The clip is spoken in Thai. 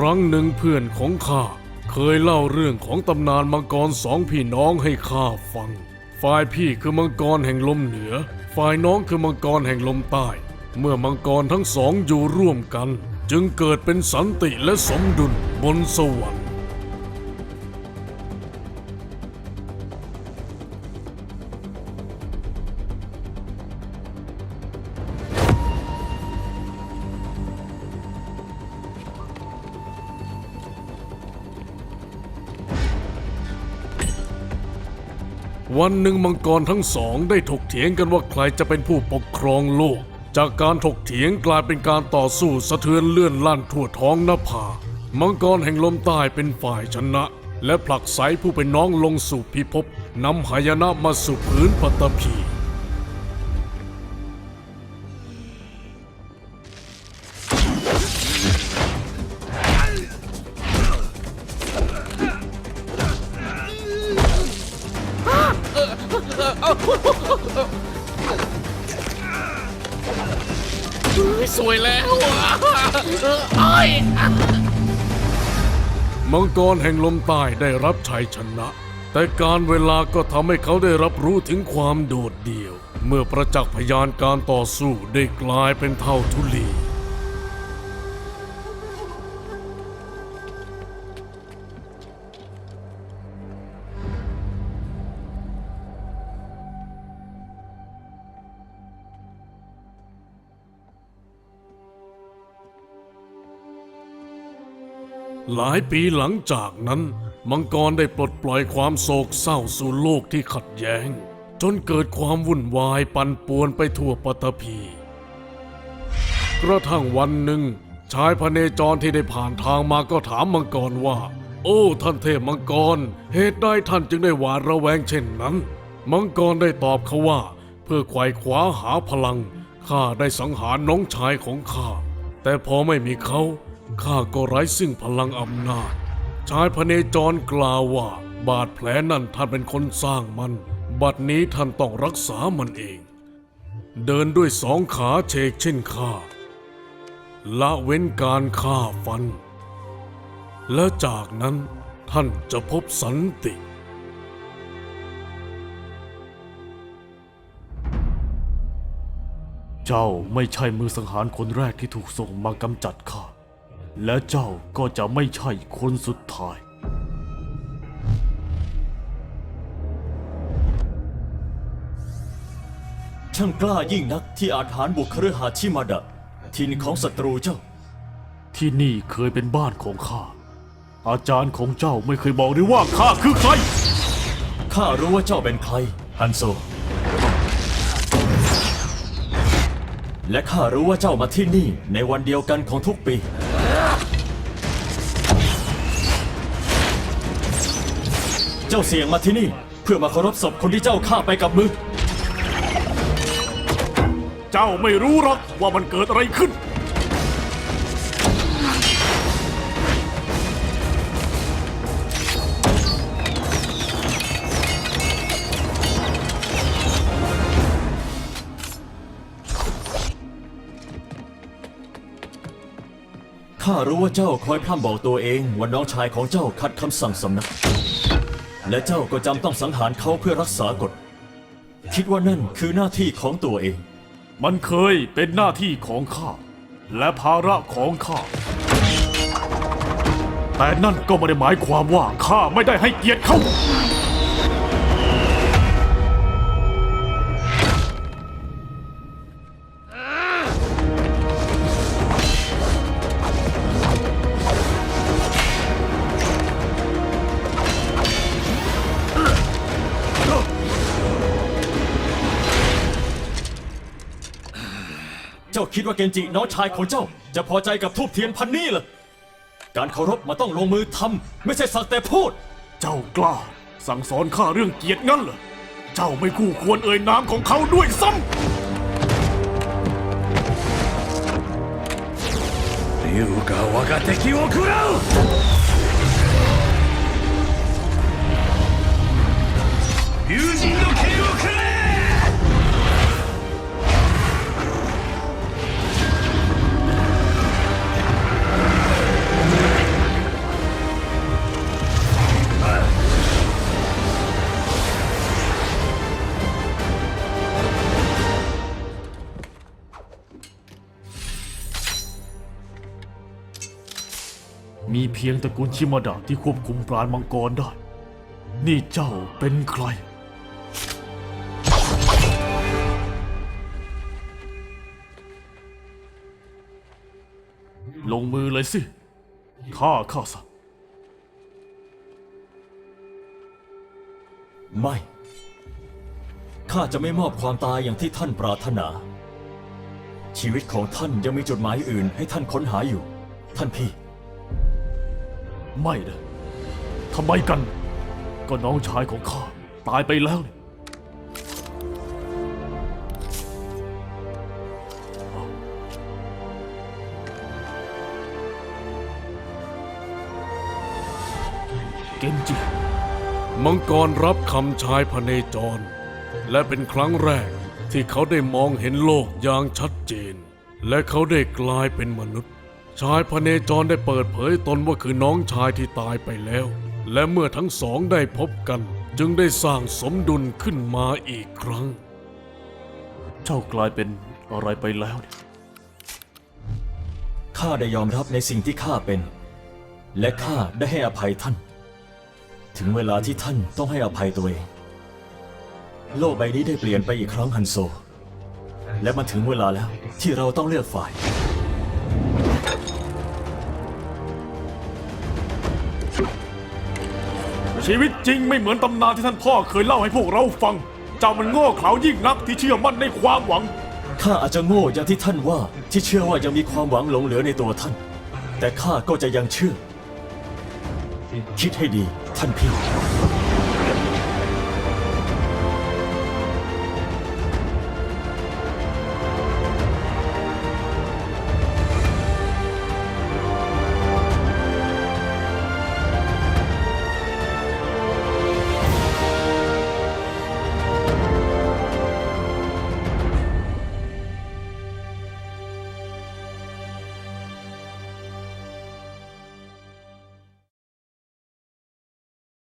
ครั้งหนึ่งเพื่อนของข้าเคยเล่าเรื่องของตำนานมังกรสองพี่น้องให้ข้าฟัง ฝ่ายพี่คือมังกรแห่งลมเหนือ ฝ่ายน้องคือมังกรแห่งลมใต้ เมื่อมังกรทั้งสองอยู่ร่วมกัน จึงเกิดเป็นสันติและสมดุลบนสวรรค์ วันหนึ่งมังกรทั้งสองได้ถกเถียงกันว่าใครจะเป็นผู้ปกครองโลก จากการถกเถียงกลายเป็นการต่อสู้สะเทือนเลื่อนลั่นทั่วท้องนภา มังกรแห่งลมใต้เป็นฝ่ายชนะ และผลักไสผู้เป็นน้องลงสู่พิภพนำหายนะมาสู่พื้นปฐพี สวยแล้วเอ้ยมังกรแห่งลมใต้ได้รับชัยชนะ แต่การเวลาก็ทำให้เขาได้รับรู้ถึงความโดดเดี่ยว เมื่อประจักษ์พยานการต่อสู้ได้กลายเป็นเท่าทุลี หลายปีหลังจากนั้น มังกรได้ปลดปล่อยความโศกเศร้าสู่โลกที่ขัดแย้ง จนเกิดความวุ่นวายปั่นป่วนไปทั่วปฐพี กระทั่งวันหนึ่ง ชายพระเนจรที่ได้ผ่านทางมาก็ถามมังกรว่า โอ้ท่านเทพมังกร เหตุใดท่านจึงได้หวาดระแวงเช่นนั้น มังกรได้ตอบเขาว่า เพื่อไขว่คว้าหาพลังข้าได้สังหารน้องชายของข้าแต่พอไม่มีเขา ข้าก็ไร้ซึ่งพลังอำนาจ ชายพเนจรกล่าวว่า บาดแผลนั่นท่านเป็นคนสร้างมัน บัดนี้ท่านต้องรักษามันเอง เดินด้วยสองขาเชกเช่นข้า ละเว้นการฆ่าฟัน และจากนั้นท่านจะพบสันติเจ้าไม่ใช่มือสังหารคนแรกที่ถูกส่งมากำจัดข้า และเจ้าก็จะไม่ใช่คนสุดท้าย ช่างกล้ายิ่งนักที่อาจหารบุกคฤหาสน์ชิมาดะถิ่นของศัตรูเจ้า ที่นี่เคยเป็นบ้านของข้า อาจารย์ของเจ้าไม่เคยบอกเลยว่าข้าคือใคร ข้ารู้ว่าเจ้าเป็นใคร ฮันโซ และข้ารู้ว่าเจ้ามาที่นี่ในวันเดียวกันของทุกปี เจ้าเสี่ยงมาที่นี่ เพื่อมาเคารพศพคนที่เจ้าฆ่าไปกับมือ เจ้าไม่รู้หรอกว่ามันเกิดอะไรขึ้น ข้ารู้ว่าเจ้าคอยพร่ำบอกตัวเองว่าน้องชายของเจ้าขัดคำสั่งสำนัก และเจ้าก็จำต้องสังหารเขาเพื่อรักษากฎ คิดว่านั่นคือหน้าที่ของตัวเอง มันเคยเป็นหน้าที่ของข้า และภาระของข้า แต่นั่นก็ไม่ได้หมายความว่าข้าไม่ได้ให้เกียรติเขา เจ้าคิดว่าเกนจิน้องชายของเจ้า จะพอใจกับทูบเทียนพันนี้เหรอ การเคารพมันต้องลงมือทำไม่ใช่สักแต่พูด เจ้ากล้า สั่งสอนข้าเรื่องเกียรติงั้นเหรอ เจ้าไม่คู่ควรเอ่ยนามของเขาด้วยซ้ำ 龍が我が敵を食らう龍神の剣 มีเพียงตระกูลชิมาดะที่ควบคุมปราณมังกรได้ นี่เจ้าเป็นใคร ลงมือเลยสิฆ่าข้าซะไม่ ข้าจะไม่มอบความตายอย่างที่ท่านปรารถนา ชีวิตของท่านยังมีจุดหมายอื่นให้ท่านค้นหาอยู่ ท่านพี่ ไม่นะทำไมกัน ก็น้องชายของข้าตายไปแล้วนี่เกนจิ มังกรรับคำชายพเนจร และเป็นครั้งแรกที่เขาได้มองเห็นโลกอย่างชัดเจน และเขาได้กลายเป็นมนุษย์ ชายพเนจรได้เปิดเผยตนว่าคือน้องชายที่ตายไปแล้ว และเมื่อทั้งสองได้พบกัน จึงได้สร้างสมดุลขึ้นมาอีกครั้ง เจ้ากลายเป็นอะไรไปแล้วนี่ข้าได้ยอมรับในสิ่งที่ข้าเป็น และข้าได้ให้อภัยท่าน ถึงเวลาที่ท่านต้องให้อภัยตัวเอง โลกใบนี้ได้เปลี่ยนไปอีกครั้งฮันโซ และมันถึงเวลาแล้วที่เราต้องเลือกฝ่าย ชีวิตจริงไม่เหมือนตำนานที่ท่านพ่อเคยเล่าให้พวกเราฟัง เจ้ามันโง่เขลายิ่งนักที่เชื่อมั่นในความหวัง ข้าอาจจะโง่อย่างที่ท่านว่าที่เชื่อว่ายังมีความหวังหลงเหลือในตัวท่าน แต่ข้าก็จะยังเชื่อ คิดให้ดีท่านพี่